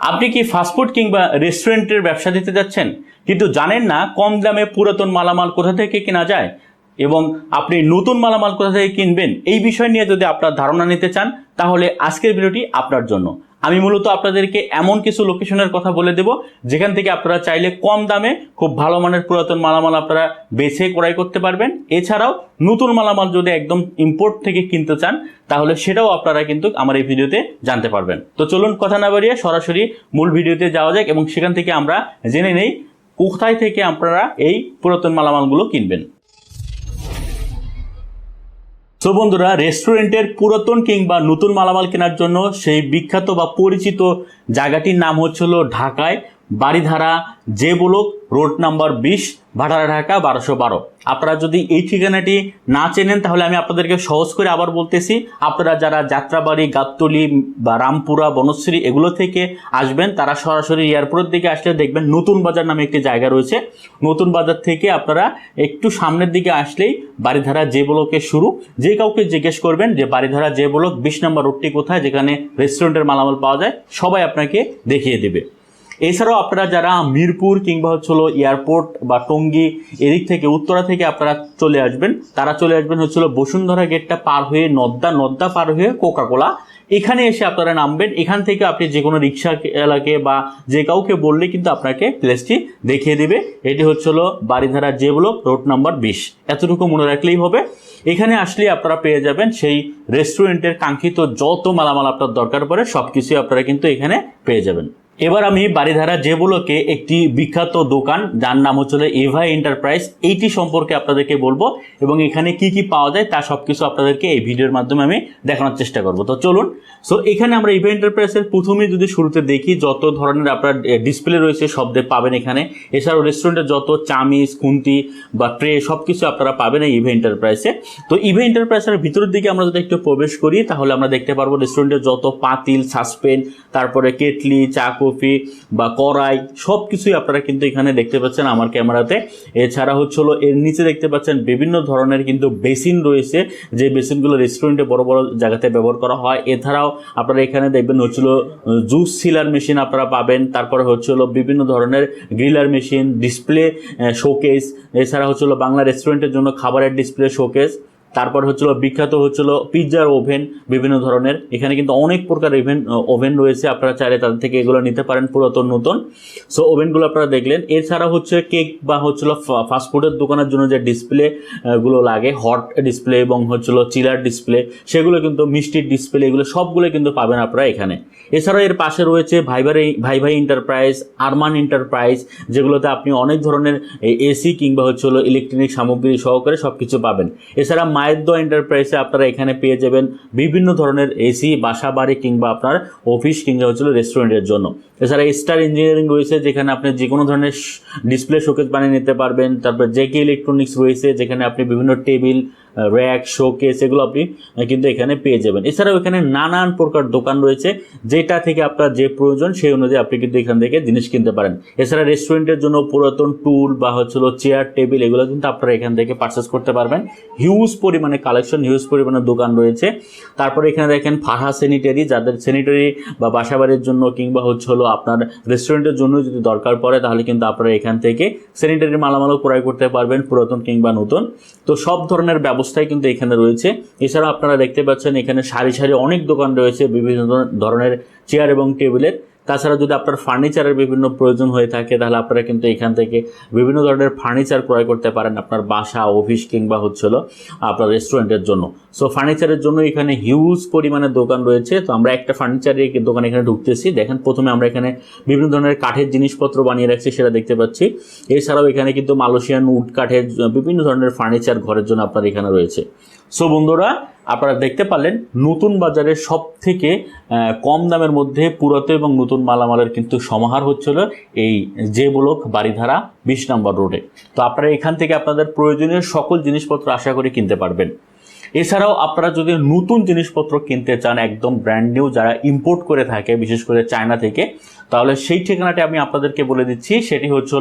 আপনি কি ফাস্টফুড কিংবা রেস্টুরেন্টের ব্যবসা দিতে যাচ্ছেন? কিন্তু জানেন না কম দামে পুরাতন মালামাল কোথা থেকে কেনা যায়? এবং আপনি নতুন মালামাল কোথা থেকে কিনবেন? এই বিষয় নিয়ে যদি আপনার ধারণা নিতে চান, তাহলে আজকের ভিডিওটি আপনার জন্য। আমি মূলত আপনাদেরকে এমন কিছু লোকেশনের কথা বলে দেব, যেখান থেকে আপনারা চাইলে কম দামে খুব ভালো মানের পুরাতন মালামাল আপনারা বেছে ক্রয় করতে পারবেন। এছাড়াও নতুন মালামাল যদি একদম ইম্পোর্ট থেকে কিনতে চান, তাহলে সেটাও আপনারা কিন্তু আমার এই ভিডিওতে জানতে পারবেন। তো চলুন কথা না বাড়িয়ে সরাসরি মূল ভিডিওতে যাওয়া যাক এবং সেখান থেকে আমরা জেনে নেই কোথায় থেকে আপনারা এই পুরাতন মালামালগুলো কিনবেন। তো বন্ধুরা রেস্টুরেন্টের পুরাতন কিংবা নতুন মালামাল কেনার জন্য সেই বিখ্যাত বা পরিচিত জায়গাটির নাম হচ্ছিল ঢাকায়। বাড়িধারা যে ব্লক, রোড নাম্বার বিশ, ভাটারা, ঢাকা, বারোশো বারো। আপনারা যদি এই ঠিকানাটি না চেনেন, তাহলে আমি আপনাদেরকে সহজ করে আবার বলতেছি। আপনারা যারা যাত্রাবাড়ি, গাবতলি বা রামপুরা, বনশ্রী এগুলো থেকে আসবেন, তারা সরাসরি এয়ারপোর্টের দিকে আসলে দেখবেন নতুন বাজার নামে একটি জায়গা রয়েছে। নতুন বাজার থেকে আপনারা একটু সামনের দিকে আসলেই বাড়িধারা যে ব্লকে শুরু। যে কাউকে জিজ্ঞেস করবেন যে বাড়িধারা যে ব্লক, বিশ নম্বর রোডটি কোথায়, যেখানে রেস্টুরেন্টের মালামাল পাওয়া যায়, সবাই আপনাকে দেখিয়ে দেবে। এছাড়াও আপনারা যারা মিরপুর কিংবা হচ্ছে হলো এয়ারপোর্ট বা টঙ্গী এদিক থেকে, উত্তরা থেকে আপনারা চলে আসবেন। তারা চলে আসবেন হচ্ছিল বসুন্ধরা গেটটা পার হয়ে নদ্দা নদ্দা পার হয়ে কোকাকোলা। এখানে এসে আপনারা নামবেন। এখান থেকে আপনি যে কোনো রিক্সা এলাকে বা যে কাউকে বললে কিন্তু আপনাকে প্লেসটি দেখিয়ে দিবে। এটি হচ্ছিল বাড়িধারা যে ব্লক রোড নাম্বার বিশ। এতটুকু মনে রাখলেই হবে। এখানে আসলে আপনারা পেয়ে যাবেন সেই রেস্টুরেন্টের কাঙ্ক্ষিত যত মালামাল আপনার দরকার পড়ে সব কিছুই আপনারা কিন্তু এখানে পেয়ে যাবেন। এবার আমি বাড়িধারা যে একটি বিখ্যাত দোকান, যার নাম হচ্ছিল এভা এন্টারপ্রাইজ, এইটি সম্পর্কে আপনাদেরকে বলব এবং এখানে কি কি পাওয়া যায় তা সব কিছু আপনাদেরকে এই ভিডিওর মাধ্যমে আমি দেখানোর চেষ্টা করব। তো চলুন সো এখানে আমরা ইভা এন্টারপ্রাইজের প্রথমেই যদি শুরুতে দেখি, যত ধরনের আপনার ডিসপ্লে রয়েছে সব দিয়ে পাবেন এখানে। এছাড়াও রেস্টুরেন্টের যত চামিচ, খুন্তি বা ট্রে সব কিছু আপনারা পাবেন এই ইভা এন্টারপ্রাইজে। তো ইভা এন্টারপ্রাইজের ভিতরের দিকে আমরা যদি একটু প্রবেশ করি, তাহলে আমরা দেখতে পারব রেস্টুরেন্টের যত পাতিল, সাসপেন, তারপরে কেটলি চা কফি বা কড়াই সব কিছুই আপনারা কিন্তু এখানে দেখতে পাচ্ছেন আমার ক্যামেরাতে। এছাড়া হচ্ছে হলো এর নিচে দেখতে পাচ্ছেন বিভিন্ন ধরনের কিন্তু বেসিন রয়েছে, যে বেসিনগুলো রেস্টুরেন্টে বড় বড় জায়গাতে ব্যবহার করা হয়। এছাড়াও আপনারা এখানে দেখবেন হচ্ছিল জুস সিলার মেশিন আপনারা পাবেন, তারপরে হচ্ছিল বিভিন্ন ধরনের গ্রিলার মেশিন ডিসপ্লে শোকেস এছাড়া হচ্ছিল বাংলা রেস্টুরেন্টের জন্য খাবারের ডিসপ্লে শোকেস তারপর হচ্ছিল, বিখ্যাত হচ্ছিল পিৎজার ওভেন, বিভিন্ন ধরনের। এখানে কিন্তু অনেক প্রকার ইভেন ওভেন রয়েছে। আপনারা চাইলে তাদের থেকে এগুলো নিতে পারেন, পুরাতন, নতুন। সো ওভেনগুলো আপনারা দেখলেন। এছাড়া হচ্ছে কেক বা হচ্ছিল ফাস্টফুডের দোকানের জন্য যে ডিসপ্লেগুলো লাগে হট ডিসপ্লে এবং হচ্ছিল চিলার ডিসপ্লে সেগুলো কিন্তু মিষ্টির ডিসপ্লে এগুলো সবগুলো কিন্তু পাবেন আপনারা এখানে। এছাড়াও এর পাশে রয়েছে ভাইবার ভাই ভাই এন্টারপ্রাইজ আরমান এন্টারপ্রাইজ যেগুলোতে আপনি অনেক ধরনের এসি কিংবা হচ্ছিল ইলেকট্রনিক সামগ্রী সহকারে সব কিছু পাবেন। এছাড়া মায়েদ্য এন্টারপ্রাইজে আপনারা এখানে পেয়ে যাবেন বিভিন্ন ধরনের এসি বাসা বাড়ি কিংবা আপনার অফিস কিংবা হচ্ছিল রেস্টুরেন্টের জন্য। এছাড়া স্টার ইঞ্জিনিয়ারিং রয়েছে, যেখানে আপনি যে কোনো ধরনের ডিসপ্লে শোকেজ বানিয়ে নিতে পারবেন। তারপর জেকে ইলেকট্রনিক্স রয়েছে, যেখানে আপনি বিভিন্ন টেবিল র্যাক শোকেস এগুলো আপনি কিন্তু এখানে পেয়ে যাবেন। এছাড়াও এখানে নানান প্রকার দোকান রয়েছে, যেটা থেকে আপনার যে প্রয়োজন, সেই অনুযায়ী আপনি কিন্তু এখান থেকে জিনিস কিনতে পারেন। এছাড়া রেস্টুরেন্টের জন্য পুরাতন টুল বা হচ্ছিল চেয়ার টেবিল এগুলো কিন্তু আপনারা এখান থেকে পারচেস করতে পারবেন। হিউজ পরিমাণে কালেকশন হিউজ পরিমাণে দোকান রয়েছে। তারপরে এখানে দেখেন ফাহা স্যানিটারি যাদের স্যানিটারি বা বাসাবাড়ির জন্য কিংবা হচ্ছে হলো আপনার রেস্টুরেন্টের জন্য যদি দরকার পড়ে, তাহলে কিন্তু আপনারা এখান থেকে স্যানিটারি মালামালও ক্রয় করতে পারবেন, পুরাতন কিংবা নতুন। তো সব ধরনের ব্যবস্থাই কিন্তু এখানে রয়েছে। এছাড়া আপনারা দেখতে পাচ্ছেন এখানে সারি সারি অনেক দোকান রয়েছে, বিভিন্ন ধরনের চেয়ার এবং টেবিলের তাছাড়া যদি আপনার ফার্নিচারের বিভিন্ন প্রয়োজন হয়ে থাকে, তাহলে আপনারা কিন্তু এখান থেকে বিভিন্ন ধরনের ফার্নিচার ক্রয় করতে পারেন আপনার বাসা অফিস কিংবা হচ্ছিল আপনার রেস্টুরেন্টের জন্য। সো ফার্নিচারের জন্য এখানে হিউজ পরিমাণে দোকান রয়েছে। তো আমরা একটা ফার্নিচারের দোকান এখানে ঢুকতেছি। দেখেন, প্রথমে আমরা এখানে বিভিন্ন ধরনের কাঠের জিনিসপত্র বানিয়ে রাখছি, সেটা দেখতে পাচ্ছি। এছাড়াও এখানে কিন্তু মালয়েশিয়ান উড কাঠের বিভিন্ন ধরনের ফার্নিচার ঘরের জন্য আপনার এখানে রয়েছে। সো বন্ধুরা, আপনারা দেখতে পারলেন, নতুন বাজারে সব থেকে কম দামের মধ্যে পুরাতন এবং নতুন মালামালের কিন্তু সমাহার হচ্ছিল এই যে ব্লক বাড়িধারা বিশ নম্বর রোডে। তো আপনারা এখান থেকে আপনাদের প্রয়োজনীয় সকল জিনিসপত্র আশা করে কিনতে পারবেন। এছাড়াও আপনারা যদি নতুন জিনিসপত্র কিনতে চান, একদম ব্র্যান্ড নিউ যারা ইম্পোর্ট করে থাকে, বিশেষ করে চায়না থেকে, তাহলে সেই ঠিকানাটি আমি আপনাদেরকে বলে দিচ্ছি। সেটি হচ্ছে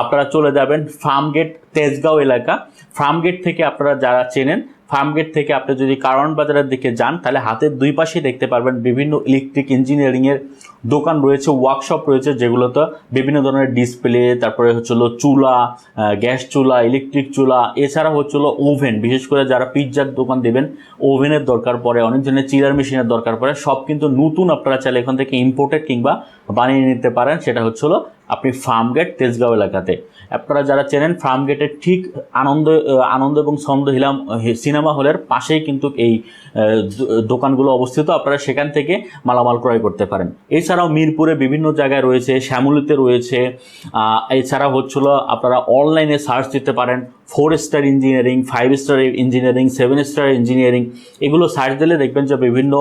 আপনারা চলে যাবেন ফার্মগেট তেজগাঁও এলাকা। ফার্মগেট থেকে আপনারা যারা চেনেন, ফার্মগেট থেকে আপনি যদি কারণ বাজারের দিকে যান, তাহলে হাতের দুই পাশেই দেখতে পারবেন বিভিন্ন ইলেকট্রিক ইঞ্জিনিয়ারিংয়ের দোকান রয়েছে ওয়ার্কশপ রয়েছে যেগুলোতে বিভিন্ন ধরনের ডিসপ্লে তারপরে হচ্ছিল চুলা গ্যাস চুলা ইলেকট্রিক চুলা, এছাড়া হচ্ছিল ওভেন বিশেষ করে যারা পিৎজার দোকান দেবেন ওভেনের দরকার পড়ে, অনেক ধরনের চিলার মেশিনের দরকার পড়ে, সব কিন্তু নতুন আপনারা চাইলে এখান থেকে ইম্পোর্টেড কিংবা বানিয়ে নিতে পারেন। সেটা হচ্ছিল আপনি ফার্ম গেট তেজগাঁও এলাকাতে। আপনারা যারা চেনেন ফার্ম গেটের ঠিক আনন্দ আনন্দ এবং ছন্দ হিলাম সিনেমা হলের পাশেই কিন্তু এই দোকানগুলো অবস্থিত। আপনারা সেখান থেকে মালামাল ক্রয় করতে পারেন। এছাড়াও মিরপুরে বিভিন্ন জায়গায় রয়েছে, শ্যামলিতে রয়েছে এছাড়া হচ্ছিল আপনারা অনলাইনে সার্চ দিতে পারেন। Four star engineering five star engineering seven star engineering এগুলো সার্চ দিলে দেখবেন যে বিভিন্ন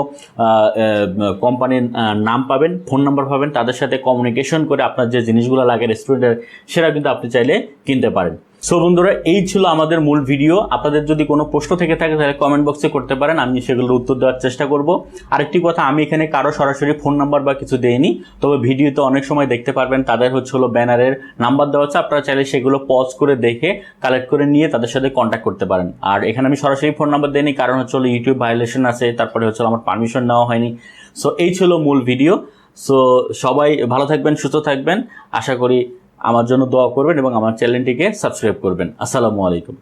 কোম্পানির নাম পাবেন ফোন নাম্বার পাবেন, তাদের সাথে কমিউনিকেশন করে আপনার যে জিনিসগুলো লাগে রেস্টুরেন্টের সেটা কিন্তু আপনি চাইলে কিনতে পারেন। সো বন্ধুরা, এই ছিল আমাদের মূল ভিডিও আপনাদের যদি কোনো প্রশ্ন থেকে থাকে, তাহলে কমেন্ট বক্সে করতে পারেন। আমি সেগুলোর উত্তর দেওয়ার চেষ্টা করব। আরেকটি কথা, আমি এখানে কারও সরাসরি ফোন নাম্বার বা কিছু দেইনি। তবে ভিডিওতে অনেক সময় দেখতে পারবেন, তাদের হচ্ছে হলো ব্যানারের নাম্বার দেওয়া আছে। আপনারা চাইলে সেগুলো পজ করে দেখে কালেক্ট করে নিয়ে তাদের সাথে কন্ট্যাক্ট করতে পারেন। আর এখানে আমি সরাসরি ফোন নাম্বার দেইনি, কারণ হচ্ছে হলো ইউটিউব ভায়োলেশন আছে, তারপরে হচ্ছে আমার পারমিশন নেওয়া হয়নি। সো এই ছিল মূল ভিডিও সো সবাই ভালো থাকবেন, সুস্থ থাকবেন। আশা করি আমার জন্য দোয়া করবেন এবং আমার চ্যানেলটিকে সাবস্ক্রাইব করবেন। আসসালামু আলাইকুম।